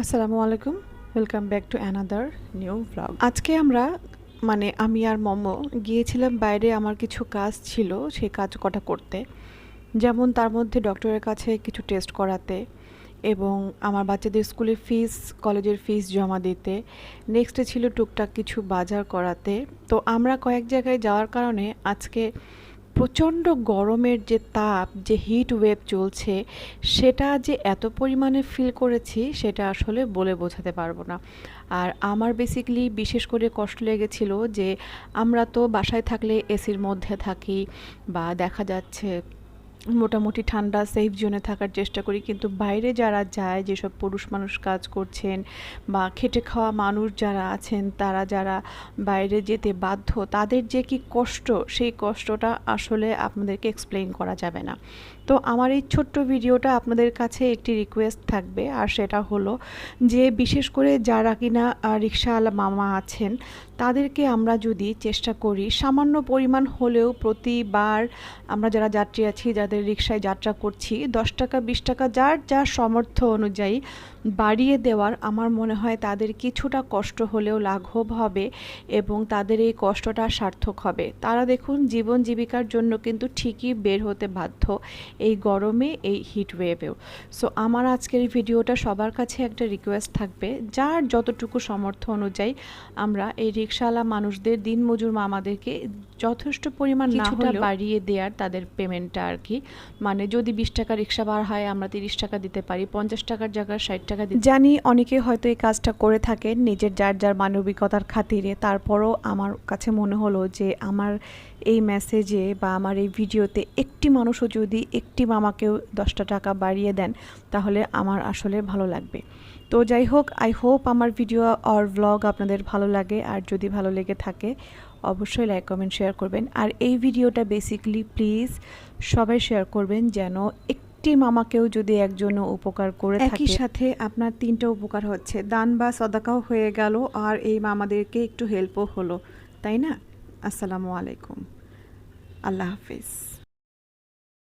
আসসালামু আলাইকুম। Welcome back to another new blog আজকে আমরা মানে আমি আর মমো গিয়েছিলাম বাইরে, আমার কিছু কাজ ছিল সেই কাজ কটা করতে। যেমন তার মধ্যে ডক্টরের কাছে কিছু টেস্ট করাতে এবং আমার বাচ্চাদের স্কুলের ফিস কলেজের ফিস জমা দিতে। নেক্সটে ছিল টুকটাক কিছু বাজার করাতে। তো আমরা কয়েক জায়গায় যাওয়ার কারণে আজকে প্রচণ্ড গরমের যে তাপ, যে হিট ওয়েভ চলছে, সেটা যে এত পরিমাণে ফিল করেছি, সেটা আসলে বলে বোঝাতে পারব না। আর আমার বেসিকলি বিশেষ করে কষ্ট লেগেছিল যে, আমরা তো বাসায় থাকলে এসির মধ্যে থাকি বা দেখা যাচ্ছে মোটামুটি ঠান্ডা সেফ জোনে থাকার চেষ্টা করি। কিন্তু বাইরে যারা যায়, যেসব পুরুষ মানুষ কাজ করছেন বা খেটে খাওয়া মানুষ যারা আছেন, তারা যারা বাইরে যেতে বাধ্য, তাদের যে কি কষ্ট, সেই কষ্টটা আসলে আপনাদেরকে এক্সপ্লেইন করা যাবে না। তো আমার এই ছোট্ট ভিডিওটা আপনাদের কাছে একটি রিকোয়েস্ট থাকবে, আর সেটা হলো যে, বিশেষ করে যারা কিনা রিক্সাওয়ালা মামা আছেন, তাদেরকে আমরা যদি চেষ্টা করি, সামান্য পরিমাণ হলেও প্রতিবার আমরা যারা যাত্রী আছি, যাদের রিক্সায় যাত্রা করছি। দশ টাকা বিশ টাকা যার যার সামর্থ্য অনুযায়ী বাড়িয়ে দেওয়ার আমার মনে হয় তাদের কিছুটা কষ্ট হলেও লাঘব হবে এবং তাদের এই কষ্টটা সার্থক হবে। তারা দেখুন জীবন জীবিকার জন্য কিন্তু ঠিকই বের হতে বাধ্য এই গরমে এই হিট ওয়েভেও সো আমার আজকের এই ভিডিওটা সবার কাছে একটা রিকোয়েস্ট থাকবে। যার যতটুকু সামর্থ্য অনুযায়ী আমরা এই রিক্সাওয়ালা মানুষদের দিনমজুর মামাদেরকে যথেষ্ট পরিমাণ না বাড়িয়ে দেওয়ার তাদের পেমেন্টটা আর কি। মানে যদি বিশ টাকা রিক্সা বার হয়, আমরা তিরিশ টাকা দিতে পারি, পঞ্চাশ টাকার জায়গায় ষাট টাকা জানি অনেকে হয়তো এই কাজটা করে থাকেন নিজের যার যার মানবিকতার খাতিরে। তারপরও আমার কাছে মনে হলো যে আমার এই মেসেজে বা আমার এই ভিডিওতে একটি মানুষও যদি একটি মামাকেও দশটা টাকা বাড়িয়ে দেন, তাহলে আমার আসলে ভালো লাগবে। তো যাই হোক আই হোপ আমার ভিডিও অর ব্লগ আপনাদের ভালো লাগে। আর যদি ভালো লেগে থাকে অবশ্যই লাইক কমেন্ট শেয়ার করবেন। আর এই ভিডিওটা বেসিক্যালি প্লিজ সবাই শেয়ার করবেন যেন একটি মামাকেও যদি একজন উপকার করে একই সাথে আপনার তিনটা উপকার হচ্ছে। দান বা সদাকাও হয়ে গেল আর এই মামাদেরকে একটু হেল্পও হলো। তাই না? আসসালামু আলাইকুম। আল্লাহ হাফিজ।